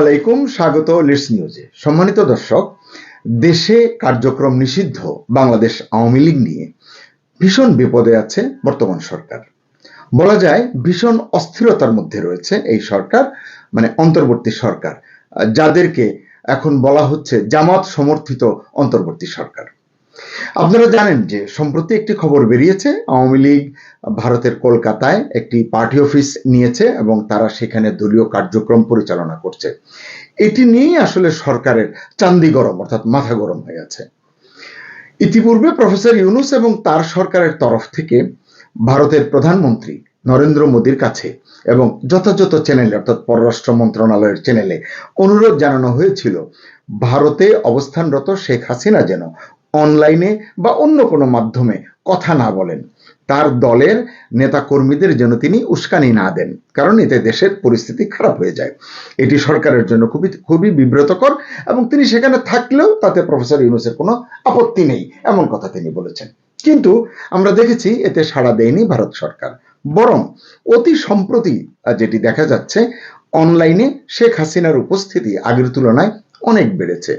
আলাইকুম, স্বাগত লিডস নিউজে সম্মানিত দর্শক, দেশে কার্যক্রম নিষিদ্ধ বাংলাদেশ আওয়ামী লীগ নিয়ে ভীষণ বিপদে আছে বর্তমান সরকার। বলা যায়, ভীষণ অস্থিরতার মধ্যে রয়েছে এই সরকার মানে অন্তর্বর্তী সরকার। যাদেরকে এখন বলা হচ্ছে জামাত সমর্থিত অন্তর্বর্তী সরকার। আপনারা জানেন যে সম্প্রতি একটি খবর বেরিয়েছে, আওয়ামী লীগ ভারতের কলকাতায় একটি পার্টি অফিস নিয়েছে এবং তারা সেখানে দলীয় কার্যক্রম পরিচালনা করছে। এটি নিয়েই আসলে সরকারের চান্দি গরম, অর্থাৎ মাথা গরম হয়ে আছে। ইতিপূর্বে প্রফেসর ইউনুস এবং তার সরকারের তরফ থেকে ভারতের প্রধানমন্ত্রী নরেন্দ্র মোদীর কাছে এবং যথাযথ চ্যানেলে, অর্থাৎ পররাষ্ট্র মন্ত্রণালয়ের চ্যানেলে অনুরোধ জানানো হয়েছিল, ভারতে অবস্থানরত শেখ হাসিনা যেন অনলাইনে বা অন্য কোনো মাধ্যমে কথা না বলেন। তার দলের নেতাকর্মীদের যেন তিনি উস্কানি না দেন, কারণ এতে দেশের পরিস্থিতি খারাপ হয়ে যায়। এটি সরকারের জন্য খুবই খুবই বিব্রতকর এবং তিনি সেখানে থাকলেও তাতে প্রফেসর ইউনুসের কোনো আপত্তি নেই, এমন কথা তিনি বলেছেন। কিন্তু আমরা দেখেছি এতে সাড়া দেয়নি ভারত সরকার, বরং অতি সম্প্রতি যেটি দেখা যাচ্ছে অনলাইনে শেখ হাসিনার উপস্থিতি আগের তুলনায় অনেক বেড়েছে।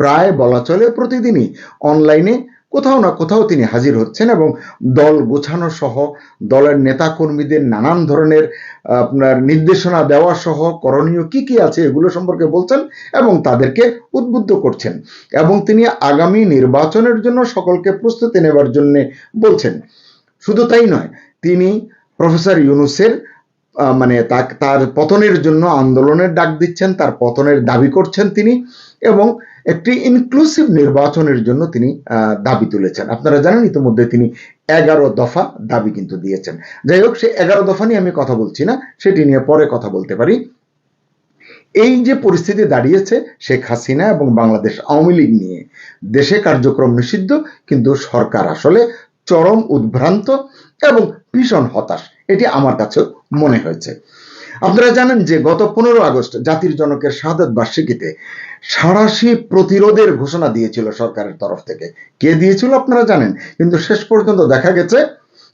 প্রায় বলা চলে প্রতিদিনই অনলাইনে কোথাও না কোথাও তিনি হাজির হচ্ছেন এবং দল গোছানো সহ দলের নেতা কর্মীদের নানান ধরনের, আপনার নির্দেশনা দেওয়া সহ করণীয় কি কি আছে এগুলো সম্পর্কে বলছেন এবং তাদেরকে উদ্বুদ্ধ করছেন এবং তিনি আগামী নির্বাচনের জন্য সকলকে প্রস্তুতি নেবার জন্য বলছেন। শুধু তাই নয়, তিনি প্রফেসর ইউনুসের মানে তার পতনের জন্য আন্দোলনের ডাক দিচ্ছেন, তার পতনের দাবি করছেন তিনি এবং একটি ইনক্লুসিভ নির্বাচনের জন্য তিনি দাবি তুলেছেন। আপনারা জানেন ইতিমধ্যে তিনি এগারো দফা দাবি কিন্তু দিয়েছেন। যাই হোক, সে এগারো দফা নিয়ে আমি কথা বলছি না, সেটি নিয়ে পরে কথা বলতে পারি। এই যে পরিস্থিতি দাঁড়িয়েছে, শেখ হাসিনা এবং বাংলাদেশ আওয়ামী লীগ নিয়ে, দেশে কার্যক্রম নিষিদ্ধ, কিন্তু সরকার আসলে চরম উদ্ভ্রান্ত এবং ভীষণ হতাশ। এটি আমার কাছে মনে হয়েছে। আপনারা জানেন যে গত পনেরো আগস্ট জাতির জনকের শাহাদ বার্ষিকীতে সাঁড়াশি প্রতিরোধের ঘোষণা দিয়েছিল সরকারের তরফ থেকে। কে দিয়েছিল আপনারা জানেন, কিন্তু শেষ পর্যন্ত দেখা গেছে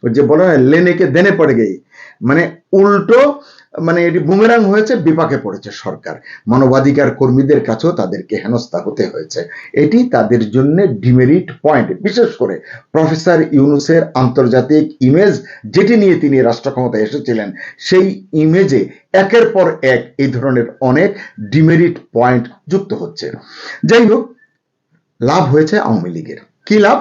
যে বলে লেনেকে দেনে পড়ে গেই মানে উল্টো মানে এটি বুমেরাং হয়েছে, বিপাকে পড়েছে সরকার। মানবাধিকার কর্মীদের কাছেও তাদেরকে হেনস্থা হতে হয়েছে। এটি তাদের জন্য ডিমেরিট পয়েন্ট। বিশেষ করে প্রফেসর ইউনুসের আন্তর্জাতিক ইমেজ, যেটি নিয়ে তিনি রাষ্ট্র ক্ষমতায় এসেছিলেন, সেই ইমেজে একের পর এক এই ধরনের অনেক ডিমেরিট পয়েন্ট যুক্ত হচ্ছে। যাই হোক, লাভ হয়েছে আওয়ামী লীগের। কি লাভ?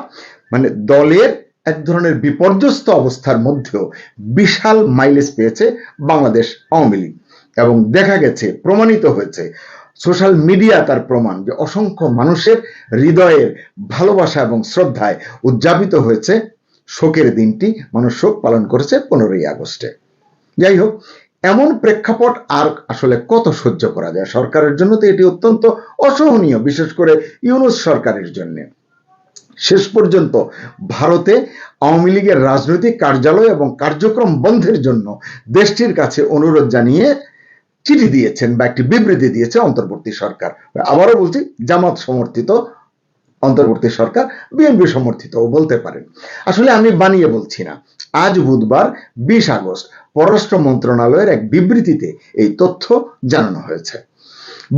মানে দলের এক ধরনের বিপর্যস্ত অবস্থার মধ্যেও বিশাল মাইলেজ পেয়েছে বাংলাদেশ আওয়ামী লীগ। এবং দেখা গেছে, প্রমাণিত হয়েছে সোশ্যাল মিডিয়া তার প্রমাণ যে অসংখ্য মানুষের হৃদয়ের ভালোবাসা এবং শ্রদ্ধায় উদযাপিত হয়েছে। শোকের দিনটি মানুষ শোক পালন করেছে পনেরোই আগস্টে। যাই হোক, এমন প্রেক্ষাপট আর আসলে কত সহ্য করা যায়? সরকারের জন্য তো এটি অত্যন্ত অসহনীয়, বিশেষ করে ইউনুস সরকারের জন্য। শেষ পর্যন্ত ভারতে আওয়ামী লীগের রাজনৈতিক কার্যালয় এবং কার্যক্রম বন্ধের জন্য দেশটির কাছে অনুরোধ জানিয়ে চিঠি দিয়েছেন বা একটি বিবৃতি দিয়েছে অন্তর্বর্তী সরকার। আবারও বলছি, জামাত সমর্থিত, অন্তর্বর্তী সরকার, বিএনপি সমর্থিত বলতে পারেন। আসলে আমি বানিয়ে বলছি না। আজ বুধবার বিশ আগস্ট পররাষ্ট্র মন্ত্রণালয়ের এক বিবৃতিতে এই তথ্য জানানো হয়েছে।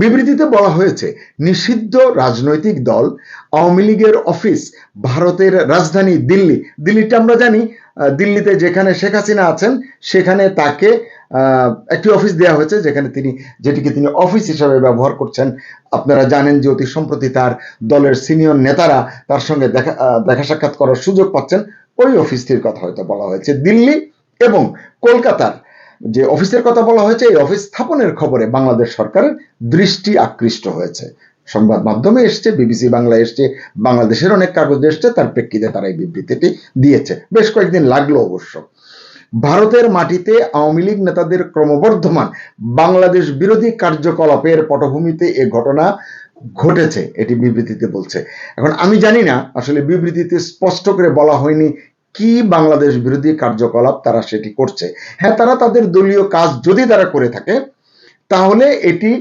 বিবৃতিতে বলা হয়েছে, নিষিদ্ধ রাজনৈতিক দল, আওয়ামী লীগের অফিস, ভারতের রাজধানী দিল্লি। দিল্লিটা আমরা জানি দিল্লিতে যেখানে শেখ হাসিনা আছেন, সেখানে তাকে একটি অফিস দেওয়া হয়েছে, যেখানে তিনি, যেটিকে তিনি অফিস হিসাবে ব্যবহার করছেন। আপনারা জানেন যে অতি সম্প্রতি তার দলের সিনিয়র নেতারা তার সঙ্গে দেখা দেখা সাক্ষাৎ করার সুযোগ পাচ্ছেন। ওই অফিসটির কথা হয়তো বলা হয়েছে। দিল্লি এবং কলকাতার যে অফিসের কথা বলা হয়েছে, এই অফিস স্থাপনের খবরে বাংলাদেশ সরকারের দৃষ্টি আকৃষ্ট হয়েছে। সংবাদ মাধ্যমে এসছে, বিবিসি বাংলা এসছে, বাংলাদেশের অনেক কাগজ এসছে, তার প্রেক্ষিতে তারা এই বিবৃতিটি দিয়েছে। বেশ কয়েকদিন লাগল অবশ্য। ভারতের মাটিতে আওয়ামী লীগ নেতাদের ক্রমবর্ধমান বাংলাদেশ বিরোধী কার্যকলাপের পটভূমিতে এ ঘটনা ঘটেছে, এটি বিবৃতিতে বলছে। এখন আমি জানি না, আসলে বিবৃতিতে স্পষ্ট করে বলা হয়নি কি বাংলাদেশ বিরোধী কার্যকলাপ তারা সেটি করছে? হ্যাঁ তারা তাদের দলীয় কাজ যদি তারা করে থাকে, তাহলে এটি,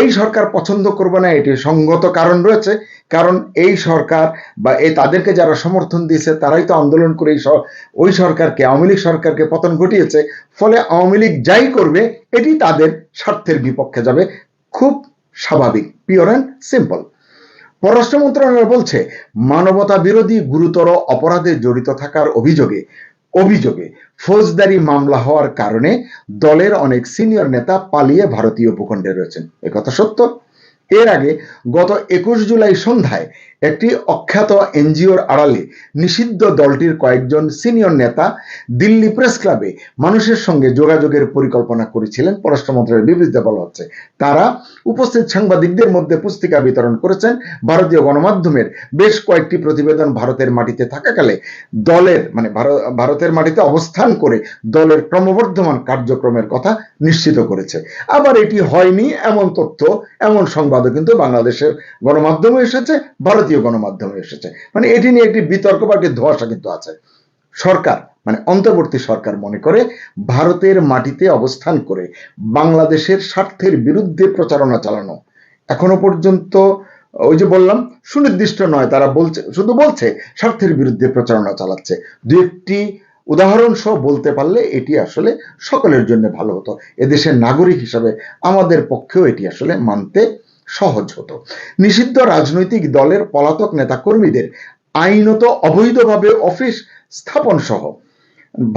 এই সরকার পছন্দ করবে না এটি সঙ্গত কারণ রয়েছে। কারণ এই সরকার বা এই তাদেরকে যারা সমর্থন দিয়েছে, তারাই তো আন্দোলন করে ওই সরকারকে, আওয়ামী লীগ সরকারকে পতন ঘটিয়েছে। ফলে আওয়ামী লীগ যাই করবে, এটি তাদের স্বার্থের বিপক্ষে যাবে। খুব স্বাভাবিক। পিওর অ্যান্ড সিম্পল পররাষ্ট্র মন্ত্রণালয় বলছে, মানবতা বিরোধী গুরুতর অপরাধে জড়িত থাকার অভিযোগে অভিযোগে ফৌজদারি মামলা হওয়ার কারণে দলের অনেক সিনিয়র নেতা পালিয়ে ভারতীয় ভূখণ্ডে রয়েছেন। একথা সত্য। এর আগে গত একুশ জুলাই সন্ধ্যায় একটি অখ্যাত এনজিওর আড়ালে নিষিদ্ধ দলটির কয়েকজন সিনিয়র নেতা দিল্লি প্রেস ক্লাবে মানুষের সঙ্গে যোগাযোগের পরিকল্পনা করেছিলেন। পররাষ্ট্র মন্ত্রণালয়ের বিবৃতিতে বলা হচ্ছে, তারা উপস্থিত সাংবাদিকদের মধ্যে পুস্তিকা বিতরণ করেছেন। ভারতীয় গণমাধ্যমের বেশ কয়েকটি প্রতিবেদন ভারতের মাটিতে থাকাকালে দলের মানে ভারতের মাটিতে অবস্থান করে দলের ক্রমবর্ধমান কার্যক্রমের কথা নিশ্চিত করেছে। আবার এটি হয়নি, এমন তথ্য, এমন সংবাদও কিন্তু বাংলাদেশের গণমাধ্যমে এসেছে। ভারতীয় গণমাধ্যমে এসেছে। মানে এটি নিয়ে একটি বিতর্ক বা একটি ধোয়াশা কিন্তু আছে। সরকার মানে অন্তর্বর্তী সরকার মনে করে ভারতের মাটিতে অবস্থান করে বাংলাদেশের স্বার্থের বিরুদ্ধে প্রচারণা চালানো। এখনও পর্যন্ত ওই যে বললাম, সুনির্দিষ্ট নয়, তারা বলছে, শুধু বলছে স্বার্থের বিরুদ্ধে প্রচারণা চালাচ্ছে। দু একটি উদাহরণ সহ বলতে পারলে এটি আসলে সকলের জন্য ভালো হতো। এদেশের নাগরিক হিসাবে আমাদের পক্ষেও এটি আসলে মানতে সহজ হতো। নিষিদ্ধ রাজনৈতিক দলের পলাতক নেতাকর্মীদের আইনত অবৈধভাবে অফিস স্থাপন সহ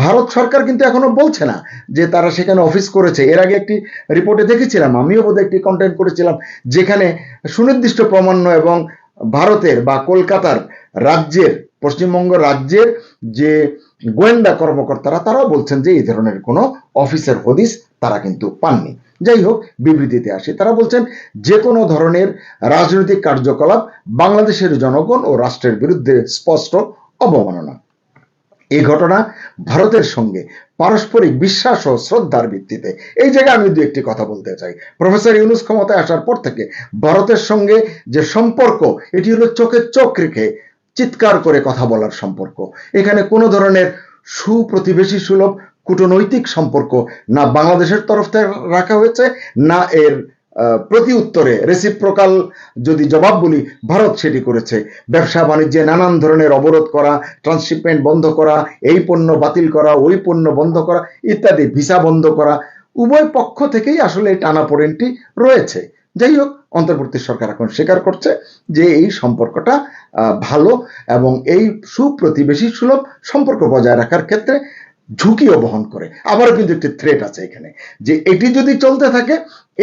ভারত সরকার কিন্তু এখনও বলছে না যে তারা সেখানে অফিস করেছে। এর আগে একটি রিপোর্টে দেখেছিলাম, আমিও বোধহয় একটি কন্টেন্ট করেছিলাম, যেখানে সুনির্দিষ্ট প্রমাণ্য এবং ভারতের বা কলকাতার রাজ্যের, পশ্চিমবঙ্গ রাজ্যের যে গোয়েন্দা কর্মকর্তারা, তারাও বলছেন যে এই ধরনের কোনো অফিসের হদিস তারা কিন্তু পাননি। যাই হোক, বিবৃতিতে আসি। তারা বলছেন যে কোনো ধরনের রাজনৈতিক কার্যকলাপ বাংলাদেশের জনগণ ও রাষ্ট্রের বিরুদ্ধে স্পষ্ট অবমাননা। এই ঘটনা ভারতের সঙ্গে পারস্পরিক বিশ্বাস ও শ্রদ্ধার ভিত্তিতে। এই জায়গায় আমি দু একটি কথা বলতে চাই। প্রফেসর ইউনুস ক্ষমতায় আসার পর থেকে ভারতের সঙ্গে যে সম্পর্ক, এটি হলো চোখে চোখ রেখে চিৎকার করে কথা বলার সম্পর্ক। এখানে কোনো ধরনের সুপ্রতিবেশী সুলভ কূটনৈতিক সম্পর্ক না বাংলাদেশের তরফ থেকে রাখা হয়েছে, না এর প্রতি উত্তরে রেসিপ্রোকাল যদি জবাব বলি, ভারত সেটি করেছে। ব্যবসা বাণিজ্যে নানান ধরনের অবরোধ করা ট্রান্সশিপমেন্ট বন্ধ করা, এই পণ্য বাতিল করা, ওই পণ্য বন্ধ করা ইত্যাদি, ভিসা বন্ধ করা, উভয় পক্ষ থেকেই আসলে এই টানাপোড়েনটি রয়েছে। যাই হোক, অন্তর্বর্তী সরকার এখন স্বীকার করছে যে এই সম্পর্কটা ভালো এবং এই সুপ্রতিবেশী সুলভ সম্পর্ক বজায় রাখার ক্ষেত্রে ঝুঁকিও বহন করে। আবারও কিন্তু একটি থ্রেট আছে এখানে, যে এটি যদি চলতে থাকে,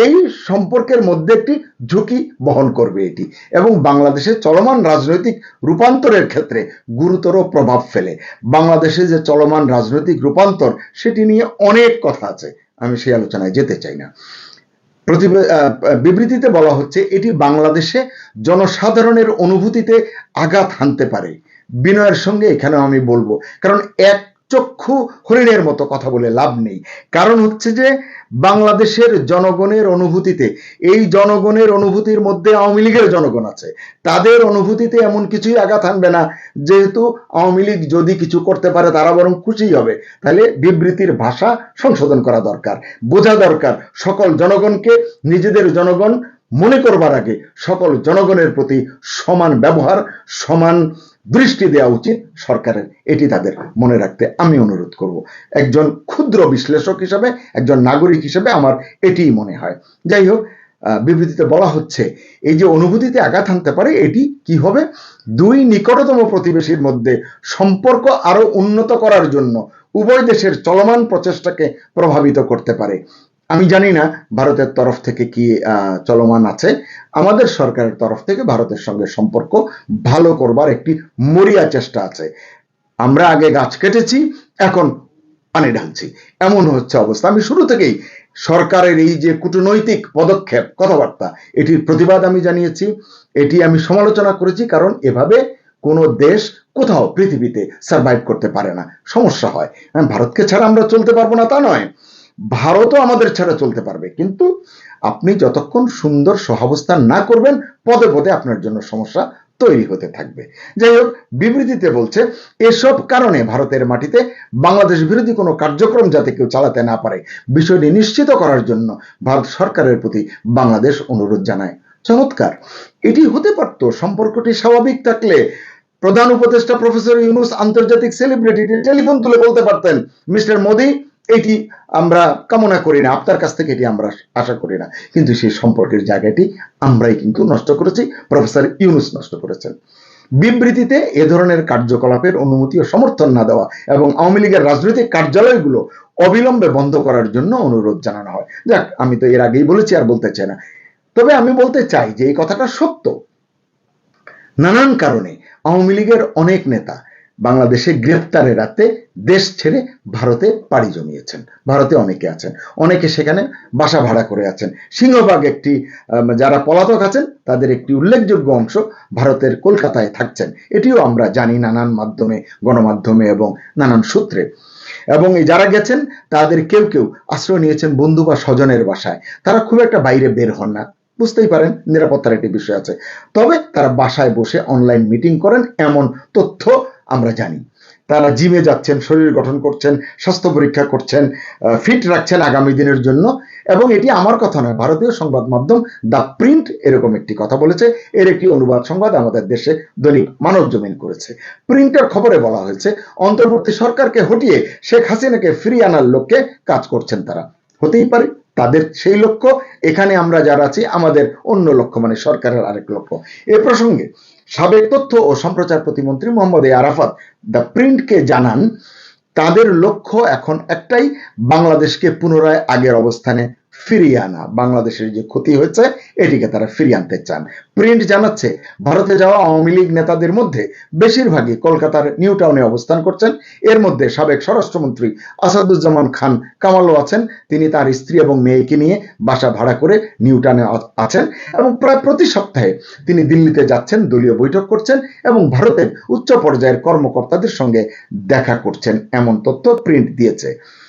এই সম্পর্কের মধ্যে একটি ঝুঁকি বহন করবে এটি। এবং বাংলাদেশের চলমান রাজনৈতিক রূপান্তরের ক্ষেত্রে গুরুতর প্রভাব ফেলে। বাংলাদেশে যে চলমান রাজনৈতিক রূপান্তর, সেটি নিয়ে অনেক কথা আছে, আমি সেই আলোচনায় যেতে চাই না। বিবৃতিতে বলা হচ্ছে, এটি বাংলাদেশে জনসাধারণের অনুভূতিতে আঘাত হানতে পারে। বিনয়ের সঙ্গে এখানেও আমি বলব, কারণ এক চক্ষু হরিণের মতো কথা বলে লাভ নেই। কারণ হচ্ছে যে, বাংলাদেশের জনগণের অনুভূতিতে, এই জনগণের অনুভূতির মধ্যে আওয়ামী লীগের জনগণ আছে। তাদের অনুভূতিতে এমন কিছুই আঘাত হানবে না। যেহেতু আওয়ামী লীগ যদি কিছু করতে পারে, তারা বরং খুশিই হবে। তাহলে বিবৃতির ভাষা সংশোধন করা দরকার। বোঝা দরকার। সকল জনগণকে, নিজেদের জনগণ মনে করবার আগে সকল জনগণের প্রতি সমান ব্যবহার, সমান দৃষ্টি দেওয়া উচিত সরকারের। এটি তাদের মনে রাখতে আমি অনুরোধ করব। একজন ক্ষুদ্র বিশ্লেষক হিসাবে, একজন নাগরিক হিসাবে আমার এটিই মনে হয়। যাই হোক বিবৃতিতে বলা হচ্ছে, এই যে অনুভূতিতে আঘাত আনতে পারে, এটি কি হবে? দুই নিকটতম প্রতিবেশীর মধ্যে সম্পর্ক আরও উন্নত করার জন্য উভয় দেশের চলমান প্রচেষ্টাকে প্রভাবিত করতে পারে। আমি জানি না ভারতের তরফ থেকে কি চলমান আছে। আমাদের সরকারের তরফ থেকে ভারতের সঙ্গে সম্পর্ক ভালো করবার একটি মরিয়া চেষ্টা আছে। আমরা আগে গাছ কেটেছি এখন পানি ঢালছি। এমন হচ্ছে অবস্থা। আমি শুরু থেকেই সরকারের এই যে কূটনৈতিক পদক্ষেপ কথাবার্তা এটির প্রতিবাদ আমি জানিয়েছি। এটি আমি সমালোচনা করেছি কারণ এভাবে কোনো দেশ কোথাও পৃথিবীতে সার্ভাইভ করতে পারে না। সমস্যা হ্যাঁ, ভারতকে ছাড়া আমরা চলতে পারব না তা নয়। ভারতও আমাদের ছাড়া চলতে পারবে। কিন্তু আপনি যতক্ষণ সুন্দর সহাবস্থান না করবেন, পদে পদে আপনার জন্য সমস্যা তৈরি হতে থাকবে। যাই হোক, বিবৃতিতে বলছে, এসব কারণে ভারতের মাটিতে বাংলাদেশ বিরোধী কোনো কার্যক্রম যাতে কেউ চালাতে না পারে, বিষয়টি নিশ্চিত করার জন্য ভারত সরকারের প্রতি বাংলাদেশ অনুরোধ জানায়। চমৎকার। এটি হতে পারতো, সম্পর্কটি স্বাভাবিক থাকলে প্রধান উপদেষ্টা প্রফেসর ইউনুস আন্তর্জাতিক সেলিব্রিটি টেলিফোন তুলে বলতে পারতেন, মিস্টার মোদি এটি আমরা কামনা করি না, আপনার কাছ থেকে এটি আমরা আশা করি না। কিন্তু সেই সম্পর্কের জায়গাটি আমরাই কিন্তু নষ্ট করেছি, প্রফেসর ইউনুস নষ্ট করেছেন। বিবৃতিতে এ ধরনের কার্যকলাপের অনুমতি ও সমর্থন না দেওয়া এবং আওয়ামী লীগের রাজনৈতিক কার্যালয়গুলো অবিলম্বে বন্ধ করার জন্য অনুরোধ জানানো হয়। যাক, আমি তো এর আগেই বলেছি, আর বলতে চাই না। তবে আমি বলতে চাই যে এই কথাটা সত্য। নানান কারণে আওয়ামী লীগের অনেক নেতা বাংলাদেশে গ্রেপ্তারের রাতে দেশ ছেড়ে ভারতে পাড়ি জমিয়েছেন। ভারতে অনেকে আছেন। অনেকে সেখানে বাসা ভাড়া করে আছেন। সিংহভাগ একটি যারা পলাতক আছেন, তাদের একটি উল্লেখযোগ্য অংশ ভারতের কলকাতায় থাকছেন। এটিও আমরা জানি নানান মাধ্যমে, গণমাধ্যমে এবং নানান সূত্রে। এবং যারা গেছেন, তাদের কেউ কেউ আশ্রয় নিয়েছেন বন্ধু বা স্বজনের বাসায়। তারা খুব একটা বাইরে বের হন না। বুঝতেই পারেন, নিরাপত্তার একটি বিষয় আছে। তবে তারা বাসায় বসে অনলাইন মিটিং করেন, এমন তথ্য আমরা জানি। তারা জিমে যাচ্ছেন, শরীর গঠন করছেন, স্বাস্থ্য পরীক্ষা করছেন ফিট রাখছেন আগামী দিনের জন্য এবং এটি আমার কথা নয়, ভারতীয় সংবাদ মাধ্যম দ্য প্রিন্ট এরকম একটি কথা বলেছে। এর একটি অনুবাদ সংবাদ আমাদের দেশে দৈনিক মানব জমিন করেছে। প্রিন্টের খবরে বলা হয়েছে, অন্তর্বর্তী সরকারকে হটিয়ে শেখ হাসিনাকে ফিরিয়ে আনার লক্ষ্যে কাজ করছেন তারা। হতেই পারে, তাদের সেই লক্ষ্য, এখানে আমরা যারা আছি, আমাদের অন্য লক্ষ্য মানে সরকারের আরেক লক্ষ্য। এ প্রসঙ্গে সাবেক তথ্য ও সম্প্রচার প্রতিমন্ত্রী মোহাম্মদ আরাফাত দ্য প্রিন্টকে জানান, তাদের লক্ষ্য এখন একটাই, বাংলাদেশকে পুনরায় আগের অবস্থানে ফিরিয়ে আনা। বাংলাদেশের যে ক্ষতি হয়েছে, এটিকে তারা ফিরিয়ে আনতে চান। প্রিন্ট জানাচ্ছে, ভারতে যাওয়া আওয়ামী লীগ নেতাদের মধ্যে বেশিরভাগই কলকাতার নিউ টাউনে অবস্থান করছেন। এর মধ্যে সাবেক স্বরাষ্ট্রমন্ত্রী আসাদুজ্জামান খান কামালও আছেন। তিনি তার স্ত্রী এবং মেয়েকে নিয়ে বাসা ভাড়া করে নিউ টাউনে আছেন এবং প্রায় প্রতি সপ্তাহে তিনি দিল্লিতে যাচ্ছেন, দলীয় বৈঠক করছেন এবং ভারতের উচ্চ পর্যায়ের কর্মকর্তাদের সঙ্গে দেখা করছেন। এমন তথ্য প্রিন্ট দিয়েছে।